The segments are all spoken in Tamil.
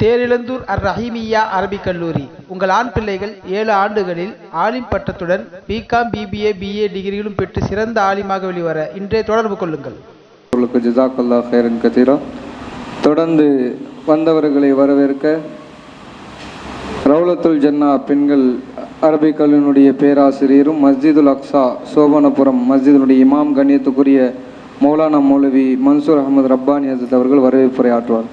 தேரிழந்தூர் அர் ரஹீமியா அரபிக் கல்லூரி. உங்கள் ஆண் பிள்ளைகள் ஏழு ஆண்டுகளில் ஆலிம் பட்டத்துடன் பிகாம் பிபிஏ பிஏ டிகிரிகளும் பெற்று சிறந்த ஆலிமாக வெளிவர இன்றே தொடர்பு கொள்ளுங்கள். உங்களுக்கு ஜிதாக்குல்லா ஹேரன் கதீரா. தொடர்ந்து வந்தவர்களை வரவேற்க ரவுலத்துல் ஜன்னா பெண்கள் அரபிக் கல்லூரியினுடைய பேராசிரியரும் மஸ்ஜிதுல் அக்ஸா சோபனபுரம் மஸ்ஜிதுடைய இமாம் கண்ணியத்துக்குரிய மௌலானா மௌலவி மன்சூர் அகமது ரப்பானி ஹசத் அவர்கள் வரவேற்புரை ஆற்றுவார்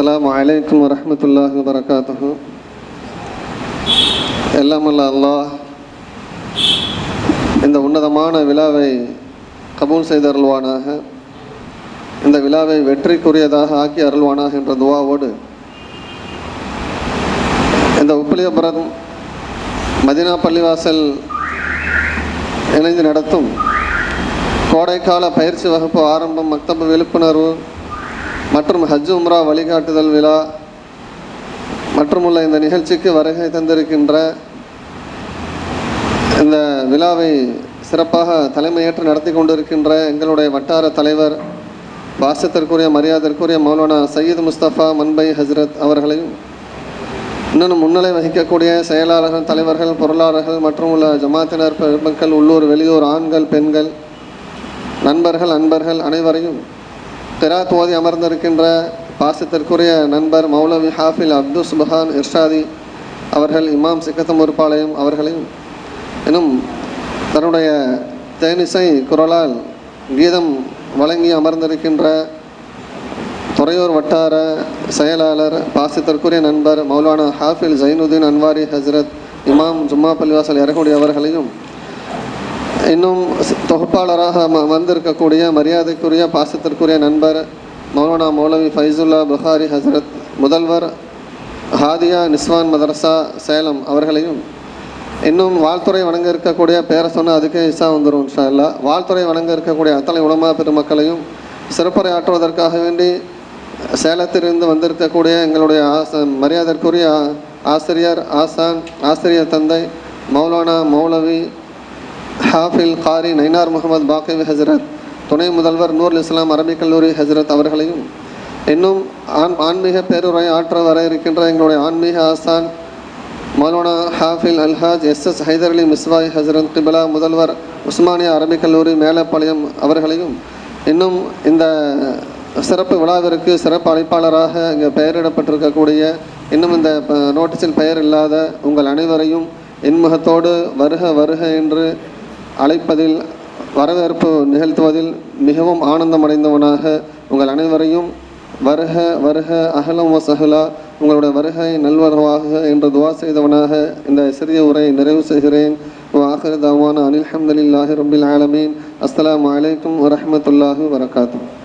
அஸ்லாம் வலைக்கம் வரமத்துல்லாஹ் வரகாத்து எல்லாம் அல்ல அல்லாஹ் இந்த உன்னதமான விழாவை கபூல் செய்து அருள்வானாக இந்த விழாவை வெற்றிக்குரியதாக ஆக்கி அருள்வானாக என்ற துவாவோடு இந்த உப்பிலியபுரம் மதினா பள்ளிவாசல் இணைந்து நடத்தும் கோடைக்கால பயிற்சி வகுப்பு ஆரம்பம் மக்தப விழிப்புணர்வு மற்றும் ஹஜ் உம்ரா வழிகாட்டுதல் விழா மற்றுமுள்ள இந்த நிகழ்ச்சிக்கு வருகை தந்திருக்கின்ற இந்த விழாவை சிறப்பாக தலைமையேற்று நடத்தி கொண்டிருக்கின்ற எங்களுடைய வட்டார தலைவர் வாசத்திற்குரிய மரியாதைக்குரிய மௌலானா சையீத் முஸ்தபா மன்பை ஹஸ்ரத் அவர்களையும் இன்னும் முன்னிலை வகிக்கக்கூடிய செயலாளர்கள் தலைவர்கள் பொருளாளர்கள் மற்றும் உள்ள ஜமாத்தினர் பெருமக்கள் உள்ளூர் வெளியூர் ஆண்கள் பெண்கள் நண்பர்கள் அன்பர்கள் அனைவரையும் கிராத் ஓதி அமர்ந்திருக்கின்ற பாசத்திற்குரிய நண்பர் மௌலவி ஹாஃபில் அப்துல் சுபஹான் இர்ஷாதி அவர்கள் இமாம் சிக்கத்தம் உறுப்பாளையம் அவர்களையும் இன்னும் தன்னுடைய தேனிசை குரலால் கீதம் வழங்கி அமர்ந்திருக்கின்ற துறையூர் வட்டார செயலாளர் பாசத்திற்குரிய நண்பர் மௌலானா ஹாஃபில் ஜைனுதீன் அன்வாரி ஹஸ்ரத் இமாம் ஜும்மா பள்ளிவாசல் இறக்கூடிய அவர்களையும் இன்னும் தொகுப்பாளராக ம- வந்திருக்கக்கூடிய மரியாதைக்குரிய பாசத்திற்குரிய நண்பர் மௌலானா மௌலவி ஃபைசுல்லா புகாரி ஹசரத் முதல்வர் ஹாதியா நிஸ்வான் மதரசா சேலம் அவர்களையும் இன்னும் வாழ்த்துறை வணங்க இருக்கக்கூடிய பேரை சொன்னால் அதுக்கே இசா வந்துடும் இன்ஷா அல்லா வாழ்த்துறை வணங்க இருக்கக்கூடிய அத்தனை உணமா பெருமக்களையும் சிறப்புரை ஆற்றுவதற்காக வேண்டி சேலத்திலிருந்து வந்திருக்கக்கூடிய எங்களுடைய ஆச மரியாதைக்குரிய ஆசிரியர் ஆசான் ஆசிரியர் தந்தை மௌலானா மௌலவி ஹாஃபில் காரி நைனார் முகமது பாக்கிவி ஹசரத் துணை முதல்வர் நூர் இஸ்லாம் அரபிக் கல்லூரி ஹசரத் அவர்களையும் இன்னும் ஆன் ஆன்மீக பேருரை ஆற்ற வர இருக்கின்ற எங்களுடைய ஆன்மீக ஆசான் மௌலானா ஹாஃபில் அல்ஹாஜ் எஸ் எஸ் ஹைதர் அலி மிஸ்வாய் ஹசரத் கிபிலா முதல்வர் உஸ்மானியா அரபிக் கல்லூரி மேலப்பாளையம் அவர்களையும் இன்னும் இந்த சிறப்பு விழாவிற்கு சிறப்பு அழைப்பாளராக இங்கே பெயரிடப்பட்டிருக்கக்கூடிய இன்னும் இந்த நோட்டீஸில் பெயர் இல்லாத உங்கள் அனைவரையும் இன்முகத்தோடு வருக வருக என்று அழைப்பதில் வரவேற்பு நிகழ்த்துவதில் மிகவும் ஆனந்தமடைந்தவனாக உங்கள் அனைவரையும் வருக வருக அகலம் வசஹலா உங்களுடைய வருகை நல்வரவாக என்று துவா செய்தவனாக இந்த சிறிய உரையை நிறைவு செய்கிறேன். ஆஹிர் தவான அனில் ஹம்தலில்லாஹி ரபில் ஆலமீன். அஸ்லாம் அலைக்கும் வரமத்துல்லாஹு வரகாத்துஹு